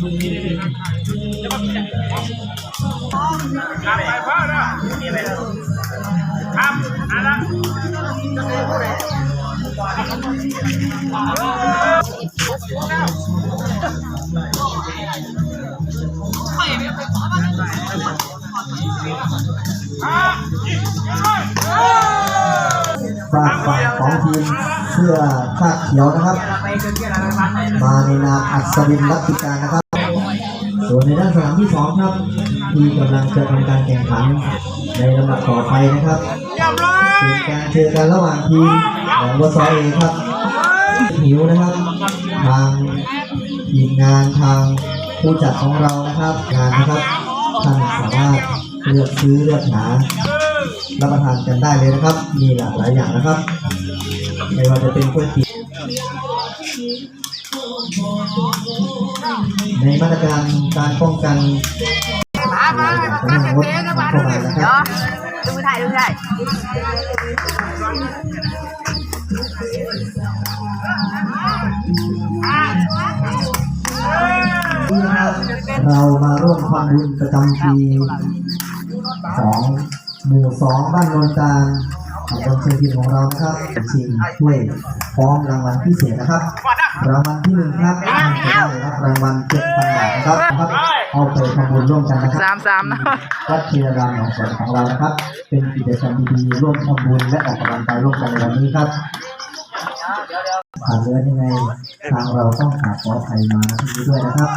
ไปพ่าลฝากของทีมเสื้อคาดเขียวนะครับ มาในนามอัศวินรัตติการนะครับ ส่วนในด้านสนามที่สองครับ ที่กำลังจะทำการแข่งขันในลำดับต่อไปนะครับเป็นการเจอกันระหว่างทีมของวซอเอครับหิวนะครับ ทางทีมงานทางผู้จัดของเรานะครับ งานนะครับท่านสามารถเลือกซื้อเลือกหารับประทานกันได้เลยนะครับ มีหลากหลายอย่างนะครับ ไม่ว่าจะเป็นก๋วยเตี๋ยว ในมาตรการการป้องกันมามามาของการงดเต้นนะมามานะคเดี๋ยรัวบดูถ่ายดูถ่ายนี่นะครับเรามาร่วมทำบุญประจำปีของหมู่สองบ้านโนนตาลตำบลเชียงพินของเรานะครับชิงถ้วยพร้อมรางวัลพิเศษนะครับ รางวัลที่หนึ่งครับได้รับรางวัลเจ็ดพันบาทนะครับครับเอาไปทำบุญร่วมกันนะครับสามสามนะวัดเชียรามหนองสวนของเรานะครับ เป็นกิจกรรมดีๆร่วมทำบุญและออกกำลังกายร่วมกันในวันนี้ครับขาดเลือยังไงทางเราต้องขอขออภัยมาที่นี้ด้วยนะครับ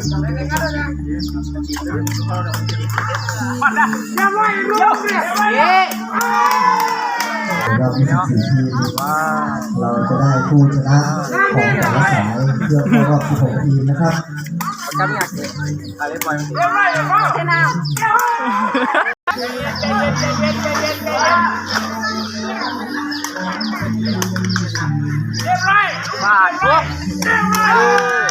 เรียบร้อยลูกเนี่ยเย้เรามีสี่ทีมเราจะได้ผู้ชนะของแต่ละสายเพื่อเข้ารอบ16ทีมนะครับเรียบร้อยเลยพ่อชนะเรียบร้อยบาทพวกเรียบ